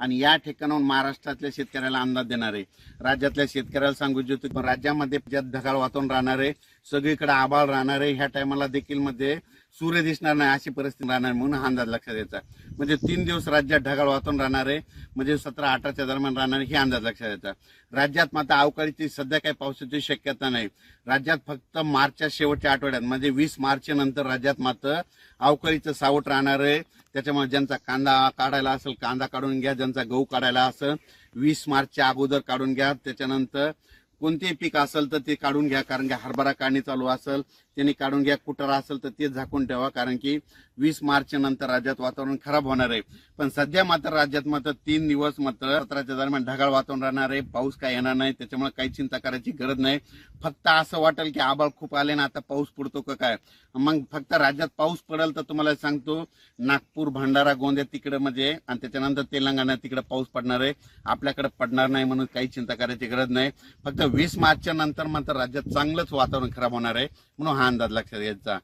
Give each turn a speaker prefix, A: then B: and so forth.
A: आणि या ठिकाणाहून महाराष्ट्रातल्या शेतकऱ्याला अंदाज देणार. आहे राज्यातल्या शेतकऱ्याला सांगू इच्छितो राज्यामध्ये ज्यात ढगाळ वातावरण राहणार आहे सगळीकडे आभाळ राहणार आहे ह्या टायमाला देखील मध्ये सूर्य दिसणार नाही अशी परिस्थिती राहणार आहे म्हणून हा अंदाज लक्षात द्यायचा म्हणजे तीन दिवस राज्यात ढगाळ वातावरण राहणार आहे म्हणजे सतरा अठराच्या दरम्यान राहणार आहे, हे अंदाज लक्षात द्यायचा राज्यात मात्र अवकाळीची सध्या काही पावसाची शक्यता नाही. राज्यात फक्त मार्चच्या शेवटच्या आठवड्यात म्हणजे वीस मार्चच्या नंतर राज्यात मात्र अवकाळीचं सावट राहणार आहे. त्याच्यामुळे ज्यांचा कांदा काढायला असेल कांदा काढून घ्या ज्यांचा गहू काढायला असेल वीस मार्चच्या अगोदर काढून घ्या. त्याच्यानंतर कोणतेही पीक असेल तर ते काढून घ्या कारण की हरभरा काढणी चालू असेल त्यांनी काढून घ्या. कुठं असेल तर ते झाकून ठेवा कारण की वीस मार्चच्या नंतर राज्यात वातावरण खराब होणार आहे. पण सध्या मात्र राज्यात मात्र तीन दिवस मात्र सत्राच्या दरम्यान ढगाळ वातावरण राहणार आहे. पाऊस काय येणार नाही त्याच्यामुळे काही चिंता करायची गरज नाही. फक्त असं वाटेल की आबाळ खूप आले ना आता पाऊस पडतो का काय? मग फक्त राज्यात पाऊस पडेल तर तुम्हाला सांगतो नागपूर भंडारा गोंदिया तिकडे म्हणजे आणि त्याच्यानंतर तेलंगणा तिकडे पाऊस पडणार आहे. आपल्याकडे पडणार नाही म्हणून काही चिंता करायची गरज नाही. फक्त वीस मार्चच्या नंतर मात्र राज्यात चांगलंच वातावरण खराब होणार आहे. म्हणून हा अंदाज लक्षात घ्यायचा